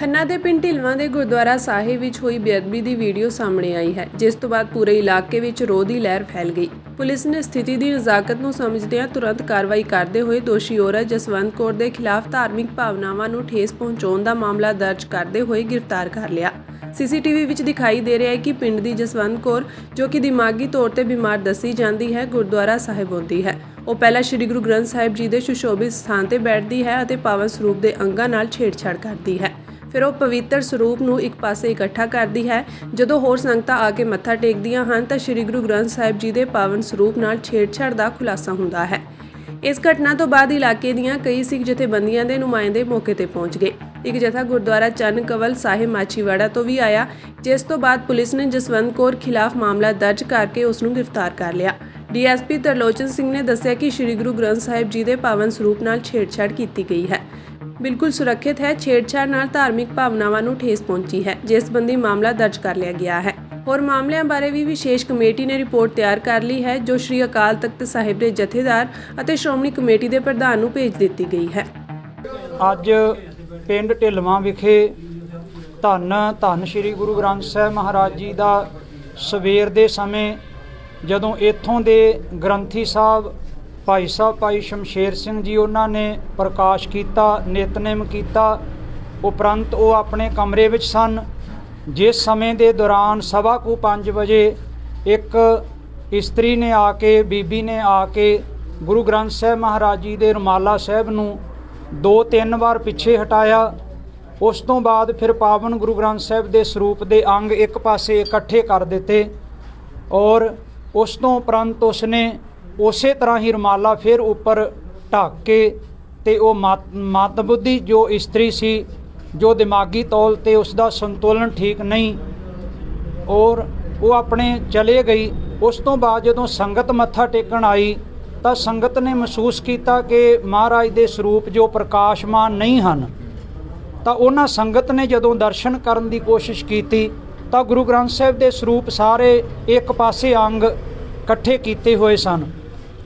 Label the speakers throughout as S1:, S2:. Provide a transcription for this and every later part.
S1: ਖੰਨਾ ਦੇ ਪਿੰਡ ਢਿਲਵਾਂ ਦੇ ਗੁਰਦੁਆਰਾ ਸਾਹਿਬ ਵਿੱਚ ਹੋਈ ਬੇਅਦਬੀ ਦੀ ਵੀਡੀਓ ਸਾਹਮਣੇ ਆਈ ਹੈ, ਜਿਸ ਤੋਂ ਬਾਅਦ ਪੂਰੇ ਇਲਾਕੇ ਵਿੱਚ ਰੋਹ ਦੀ ਲਹਿਰ ਫੈਲ ਗਈ। ਪੁਲਿਸ ਨੇ ਸਥਿਤੀ ਦੀ ਨਜ਼ਾਕਤ ਨੂੰ ਸਮਝਦਿਆਂ ਤੁਰੰਤ ਕਾਰਵਾਈ ਕਰਦੇ ਹੋਏ ਦੋਸ਼ੀ ਔਰਤ ਜਸਵੰਤ ਕੌਰ ਦੇ ਖਿਲਾਫ ਧਾਰਮਿਕ ਭਾਵਨਾਵਾਂ ਨੂੰ ਠੇਸ ਪਹੁੰਚਾਉਣ ਦਾ ਮਾਮਲਾ ਦਰਜ ਕਰਦੇ ਹੋਏ ਗ੍ਰਿਫਤਾਰ ਕਰ ਲਿਆ। ਸੀਸੀਟੀਵੀ ਵਿੱਚ ਦਿਖਾਈ ਦੇ ਰਿਹਾ ਹੈ ਕਿ ਪਿੰਡ ਦੀ ਜਸਵੰਤ ਕੌਰ, ਜੋ ਕਿ ਦਿਮਾਗੀ ਤੌਰ ਤੇ ਬਿਮਾਰ ਦੱਸੀ ਜਾਂਦੀ ਹੈ, ਗੁਰਦੁਆਰਾ ਸਾਹਿਬ ਆਉਂਦੀ ਹੈ। ਉਹ ਪਹਿਲਾਂ ਸ੍ਰੀ ਗੁਰੂ ਗ੍ਰੰਥ ਸਾਹਿਬ ਜੀ ਦੇ ਸੁਸ਼ੋਭਿਤ ਸਥਾਨ ਤੇ ਬੈਠਦੀ ਹੈ ਅਤੇ ਪਾਵਨ ਸਰੂਪ ਦੇ ਅੰਗਾਂ ਨਾਲ ਛੇੜਛਾੜ ਕਰਦੀ ਹੈ। ਫਿਰ ਉਹ ਪਵਿੱਤਰ ਸਰੂਪ ਨੂੰ ਇੱਕ ਪਾਸੇ ਇਕੱਠਾ ਕਰਦੀ ਹੈ। ਜਦੋਂ ਹੋਰ ਸੰਗਤਾਂ ਆ ਕੇ ਮੱਥਾ ਟੇਕਦੀਆਂ ਹਨ, ਤਾਂ ਸ੍ਰੀ ਗੁਰੂ ਗ੍ਰੰਥ ਸਾਹਿਬ ਜੀ ਦੇ ਪਾਵਨ ਸਰੂਪ ਨਾਲ ਛੇੜਛਾੜ ਦਾ ਖੁਲਾਸਾ ਹੁੰਦਾ ਹੈ। ਇਸ ਘਟਨਾ ਤੋਂ ਬਾਅਦ ਇਲਾਕੇ ਦੀਆਂ ਕਈ ਸਿੱਖ ਜਥੇਬੰਦੀਆਂ ਦੇ ਨੁਮਾਇੰਦੇ ਮੌਕੇ ਤੇ ਪਹੁੰਚ ਗਏ। ਇੱਕ ਜਥਾ ਗੁਰਦੁਆਰਾ ਚੰਨ ਕਵਲ ਸਾਹਿਬ ਮਾਚੀਵਾੜਾ ਤੋਂ ਵੀ ਆਇਆ, ਜਿਸ ਤੋਂ ਬਾਅਦ ਪੁਲਿਸ ਨੇ ਜਸਵੰਤ ਕੌਰ ਖਿਲਾਫ ਮਾਮਲਾ ਦਰਜ ਕਰਕੇ ਉਸ ਨੂੰ ਗ੍ਰਿਫਤਾਰ ਕਰ ਲਿਆ। ਡੀਐਸਪੀ ਤਰਲੋਚਨ ਸਿੰਘ ਨੇ ਦੱਸਿਆ ਕਿ ਸ੍ਰੀ ਗੁਰੂ ਗ੍ਰੰਥ ਸਾਹਿਬ ਜੀ ਦੇ ਪਾਵਨ ਸਰੂਪ ਨਾਲ ਛੇੜਛਾੜ ਕੀਤੀ ਗਈ ਹੈ। ਬਿਲਕੁਲ ਸੁਰੱਖਿਅਤ ਹੈ, ਛੇੜਛਾੜ ਨਾਲ ਧਾਰਮਿਕ ਭਾਵਨਾਵਾਂ ਨੂੰ ਠੇਸ ਪਹੁੰਚੀ ਹੈ, ਜਿਸ ਸੰਬੰਧੀ ਮਾਮਲਾ ਦਰਜ ਕਰ ਲਿਆ ਗਿਆ ਹੈ। ਹੋਰ ਮਾਮਲਿਆਂ ਬਾਰੇ ਵੀ ਵਿਸ਼ੇਸ਼ ਕਮੇਟੀ ਨੇ ਰਿਪੋਰਟ ਤਿਆਰ ਕਰ ਲਈ ਹੈ, ਜੋ ਸ੍ਰੀ ਅਕਾਲ ਤਖਤ ਸਾਹਿਬ ਦੇ ਜਥੇਦਾਰ ਅਤੇ ਸ਼੍ਰੋਮਣੀ ਕਮੇਟੀ ਦੇ ਪ੍ਰਧਾਨ ਨੂੰ ਭੇਜ ਦਿੱਤੀ ਗਈ ਹੈ।
S2: ਅੱਜ ਪਿੰਡ ਢਿਲਵਾਂ ਵਿਖੇ ਧੰਨ ਧੰਨ ਸ੍ਰੀ ਗੁਰੂ ਗ੍ਰੰਥ ਸਾਹਿਬ ਮਹਾਰਾਜ ਜੀ ਦਾ ਸਵੇਰ ਦੇ ਸਮੇਂ ਜਦੋਂ ਇੱਥੋਂ ਦੇ ਗ੍ਰੰਥੀ ਸਾਹਿਬ ਭਾਈ ਸਾਹਿਬ, ਭਾਈ ਸ਼ਮਸ਼ੇਰ ਸਿੰਘ ਜੀ, ਉਹਨਾਂ ਨੇ ਪ੍ਰਕਾਸ਼ ਕੀਤਾ, ਨਿਤਨੇਮ ਕੀਤਾ। ਉਪਰੰਤ ਉਹ ਆਪਣੇ ਕਮਰੇ ਵਿੱਚ ਸਨ। ਜਿਸ ਸਮੇਂ ਦੇ ਦੌਰਾਨ ਸਵਾ ਕੁ 5 ਵਜੇ ਇੱਕ ਇਸਤਰੀ ਨੇ ਆ ਕੇ, ਬੀਬੀ ਨੇ ਆ ਕੇ ਗੁਰੂ ਗ੍ਰੰਥ ਸਾਹਿਬ ਮਹਾਰਾਜ ਜੀ ਦੇ ਰੁਮਾਲਾ ਸਾਹਿਬ ਨੂੰ ਦੋ ਤਿੰਨ ਵਾਰ ਪਿੱਛੇ ਹਟਾਇਆ। ਉਸ ਤੋਂ ਬਾਅਦ ਫਿਰ ਪਾਵਨ ਗੁਰੂ ਗ੍ਰੰਥ ਸਾਹਿਬ ਦੇ ਸਰੂਪ ਦੇ ਅੰਗ ਇੱਕ ਪਾਸੇ ਇਕੱਠੇ ਕਰ ਦਿੱਤੇ ਔਰ ਉਸ ਤੋਂ ਉਪਰੰਤ ਉਸਨੇ ਉਸੇ ਤਰ੍ਹਾਂ ਹੀ ਰੁਮਾਲਾ ਫਿਰ ਉੱਪਰ ਢੱਕ ਕੇ ਤੇ ਉਹ ਮਤ ਮਤ ਬੁੱਧੀ ਜੋ ਇਸਤਰੀ ਸੀ, ਜੋ ਦਿਮਾਗੀ ਤੌਲ ਤੇ ਉਸ ਦਾ ਸੰਤੁਲਨ ਠੀਕ ਨਹੀਂ ਔਰ ਉਹ ਆਪਣੇ ਚਲੇ ਗਈ। ਉਸ ਤੋਂ ਬਾਅਦ ਜਦੋਂ ਸੰਗਤ ਮੱਥਾ ਟੇਕਣ ਆਈ, ਤਾਂ ਸੰਗਤ ਨੇ ਮਹਿਸੂਸ ਕੀਤਾ ਕਿ ਮਹਾਰਾਜ ਦੇ ਸਰੂਪ ਜੋ ਪ੍ਰਕਾਸ਼ਮਾਨ ਨਹੀਂ ਹਨ, ਤਾਂ ਉਹਨਾਂ ਸੰਗਤ ਨੇ ਜਦੋਂ ਦਰਸ਼ਨ ਕਰਨ ਦੀ ਕੋਸ਼ਿਸ਼ ਕੀਤੀ, ਤਾਂ ਗੁਰੂ ਗ੍ਰੰਥ ਸਾਹਿਬ ਦੇ ਸਰੂਪ ਸਾਰੇ ਇੱਕ ਪਾਸੇ ਅੰਗ ਇਕੱਠੇ ਕੀਤੇ ਹੋਏ ਸਨ।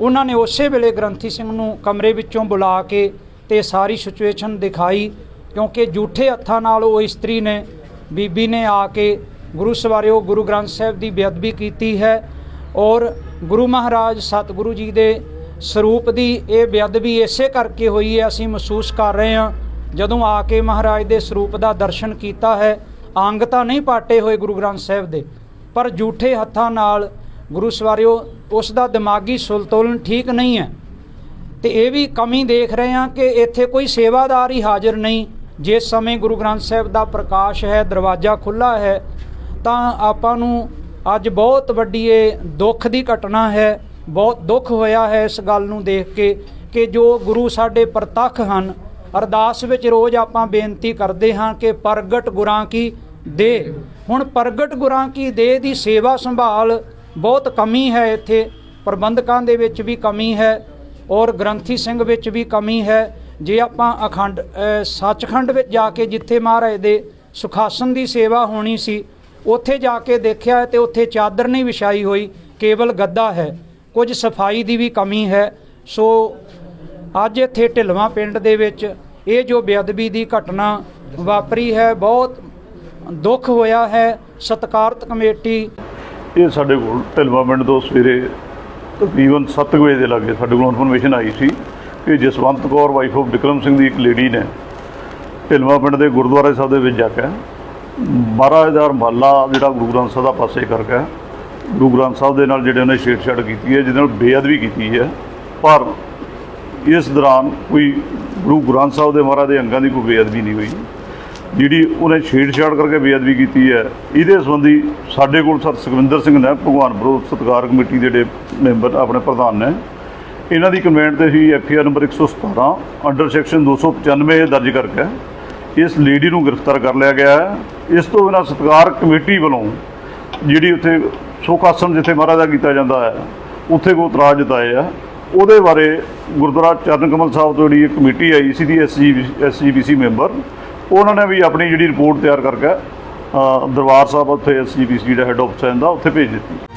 S2: ਉਹਨਾਂ ਨੇ ਉਸੇ ਵੇਲੇ ਗ੍ਰੰਥੀ ਸਿੰਘ ਨੂੰ ਕਮਰੇ ਵਿੱਚੋਂ ਬੁਲਾ ਕੇ ਤੇ ਸਾਰੀ ਸਿਚੁਏਸ਼ਨ ਦਿਖਾਈ, ਕਿਉਂਕਿ ਝੂਠੇ ਹੱਥਾਂ ਨਾਲ ਉਹ ਇਸਤਰੀ ਨੇ, ਬੀਬੀ ਨੇ ਆ ਕੇ ਗੁਰੂ ਸਵਾਰੇ ਉਹ ਗੁਰੂ ਗ੍ਰੰਥ ਸਾਹਿਬ ਦੀ ਬੇਅਦਬੀ ਕੀਤੀ ਹੈ ਔਰ ਗੁਰੂ ਮਹਾਰਾਜ ਸਤਿਗੁਰੂ ਜੀ ਦੇ ਸਰੂਪ ਦੀ ਇਹ ਬੇਅਦਬੀ ਇਸੇ ਕਰਕੇ ਹੋਈ ਹੈ, ਅਸੀਂ ਮਹਿਸੂਸ ਕਰ ਰਹੇ ਹਾਂ, ਜਦੋਂ ਆ ਕੇ ਮਹਾਰਾਜ ਦੇ ਸਰੂਪ ਦਾ ਦਰਸ਼ਨ ਕੀਤਾ ਹੈ, ਅੰਗ ਤਾਂ ਨਹੀਂ ਪਾਟੇ ਹੋਏ ਗੁਰੂ ਗ੍ਰੰਥ ਸਾਹਿਬ ਦੇ, ਪਰ ਝੂਠੇ ਹੱਥਾਂ ਨਾਲ ਗੁਰੂ ਸਵਾਰਿਓ, ਉਸ ਦਾ ਦਿਮਾਗੀ ਸੰਤੁਲਨ ਠੀਕ ਨਹੀਂ ਹੈ। ਤੇ ਇਹ ਵੀ ਕਮੀ ਦੇਖ ਰਹੇ ਹਾਂ ਕਿ ਇੱਥੇ ਕੋਈ ਸੇਵਾਦਾਰ ਹੀ ਹਾਜ਼ਰ ਨਹੀਂ। ਜਿਸ ਸਮੇਂ ਗੁਰੂ ਗ੍ਰੰਥ ਸਾਹਿਬ ਦਾ ਪ੍ਰਕਾਸ਼ ਹੈ, ਦਰਵਾਜ਼ਾ ਖੁੱਲਾ ਹੈ, ਤਾਂ ਆਪਾਂ ਨੂੰ ਅੱਜ ਬਹੁਤ ਵੱਡੀ ਇਹ ਦੁੱਖ ਦੀ ਘਟਨਾ ਹੈ, ਬਹੁਤ ਦੁੱਖ ਹੋਇਆ ਹੈ ਇਸ ਗੱਲ ਨੂੰ ਦੇਖ ਕੇ ਕਿ ਜੋ ਗੁਰੂ ਸਾਡੇ ਪ੍ਰਤੱਖ ਹਨ, ਅਰਦਾਸ ਵਿੱਚ ਰੋਜ਼ ਆਪਾਂ ਬੇਨਤੀ ਕਰਦੇ ਹਾਂ ਕਿ ਪ੍ਰਗਟ ਗੁਰਾਂ ਕੀ ਦੇ। ਹੁਣ ਪ੍ਰਗਟ ਗੁਰਾਂ ਕੀ ਦੇ ਦੀ ਸੇਵਾ ਸੰਭਾਲ ਬਹੁਤ ਕਮੀ ਹੈ ਇੱਥੇ, ਪ੍ਰਬੰਧਕਾਂ ਦੇ ਵਿੱਚ ਵੀ ਕਮੀ ਹੈ ਔਰ ਗ੍ਰੰਥੀ ਸਿੰਘ ਵਿੱਚ ਵੀ ਕਮੀ ਹੈ। ਜੇ ਆਪਾਂ ਅਖੰਡ ਸੱਚਖੰਡ ਵਿੱਚ ਜਾ ਕੇ ਜਿੱਥੇ ਮਹਾਰਾਜ ਦੇ ਸੁਖਾਸਨ ਦੀ ਸੇਵਾ ਹੋਣੀ ਸੀ, ਉੱਥੇ ਜਾ ਕੇ ਦੇਖਿਆ ਤੇ ਉੱਥੇ ਚਾਦਰ ਨਹੀਂ ਵਿਛਾਈ ਹੋਈ, ਕੇਵਲ ਗੱਦਾ ਹੈ। ਕੁਝ ਸਫ਼ਾਈ ਦੀ ਵੀ ਕਮੀ ਹੈ। ਸੋ ਅੱਜ ਇੱਥੇ ਢਿਲਵਾਂ ਪਿੰਡ ਦੇ ਵਿੱਚ ਇਹ ਜੋ ਬੇਅਦਬੀ ਦੀ ਘਟਨਾ ਵਾਪਰੀ ਹੈ, ਬਹੁਤ ਦੁੱਖ ਹੋਇਆ ਹੈ। ਸਤਕਾਰਤ ਕਮੇਟੀ
S3: ਇਹ ਸਾਡੇ ਕੋਲ ਢਿਲਵਾ ਪਿੰਡ ਤੋਂ ਸਵੇਰੇ ਤਕਰੀਬਨ 7 ਵਜੇ ਦੇ ਲਾਗੇ ਸਾਡੇ ਕੋਲ ਇਨਫੋਰਮੇਸ਼ਨ ਆਈ ਸੀ ਕਿ ਜਸਵੰਤ ਕੌਰ ਵਾਈਫ ਆਫ ਵਿਕਰਮ ਸਿੰਘ ਦੀ ਇੱਕ ਲੇਡੀ ਨੇ ਢਿਲਵਾ ਪਿੰਡ ਦੇ ਗੁਰਦੁਆਰੇ ਸਾਹਿਬ ਦੇ ਵਿੱਚ ਜਾ ਕੇ 12000 ਮਾਲਾ ਜਿਹੜਾ ਗੁਰੂ ਗ੍ਰੰਥ ਸਾਹਿਬ ਦਾ ਪਾਸੇ ਕਰਕੇ ਗੁਰੂ ਗ੍ਰੰਥ ਸਾਹਿਬ ਦੇ ਨਾਲ ਜਿਹੜੇ ਉਹਨੇ ਛੇੜਛਾੜ ਕੀਤੀ ਹੈ, ਜਿਹਦੇ ਨਾਲ ਬੇਅਦਬੀ ਕੀਤੀ ਹੈ। ਪਰ ਇਸ ਦੌਰਾਨ ਕੋਈ ਗੁਰੂ ਗ੍ਰੰਥ ਸਾਹਿਬ ਦੇ ਮਹਾਰਾਜ ਦੇ ਅੰਗਾਂ ਦੀ ਕੋਈ ਬੇਅਦਬੀ ਨਹੀਂ ਹੋਈ। ਜਿਹੜੀ ਉਹਨੇ ਛੇੜਛਾੜ ਕਰਕੇ ਬੇਅਦਬੀ ਕੀਤੀ ਹੈ, ਇਹਦੇ ਸੰਬੰਧੀ ਸਾਡੇ ਕੋਲ ਸਰ ਸੁਖਵਿੰਦਰ ਸਿੰਘ ਨੇ ਭਗਵਾਨ ਵਿਰੋਧ ਸਤਿਕਾਰ ਕਮੇਟੀ ਦੇ ਜਿਹੜੇ ਮੈਂਬਰ ਆਪਣੇ ਪ੍ਰਧਾਨ ਨੇ, ਇਹਨਾਂ ਦੀ ਕੰਪਲੇਂਟ ਤੇ ਹੀ F I R number 117 under section 295 ਦਰਜ ਕਰਕੇ ਇਸ ਲੇਡੀ ਨੂੰ ਗ੍ਰਿਫਤਾਰ ਕਰ ਲਿਆ ਗਿਆ ਹੈ। ਇਸ ਤੋਂ ਬਿਨਾਂ ਸਤਿਕਾਰ ਕਮੇਟੀ ਵੱਲੋਂ ਜਿਹੜੀ ਉੱਥੇ ਸੁੱਖ ਜਿੱਥੇ ਮਹਾਰਾਜ ਦਾ ਕੀਤਾ ਜਾਂਦਾ ਹੈ, ਉੱਥੇ ਕੋ ਇਤਰਾਜ਼ ਜਤਾਏ ਆ। ਉਹਦੇ ਬਾਰੇ ਗੁਰਦੁਆਰਾ ਚਰਨ ਕਮਲ ਸਾਹਿਬ ਤੋਂ ਜਿਹੜੀ ਕਮੇਟੀ ਆਈ ਸੀ ਦੀ S G P C member ਉਹਨਾਂ ਨੇ ਵੀ ਆਪਣੀ ਜਿਹੜੀ ਰਿਪੋਰਟ ਤਿਆਰ ਕਰਕੇ ਦਰਬਾਰ ਸਾਹਿਬ ਉੱਥੇ ਐਸਜੀਬੀਸੀ ਜਿਹੜਾ ਹੈੱਡ ਆਫਿਸ ਹੈ ਦਾ ਉੱਥੇ ਭੇਜ ਦਿੱਤੀ।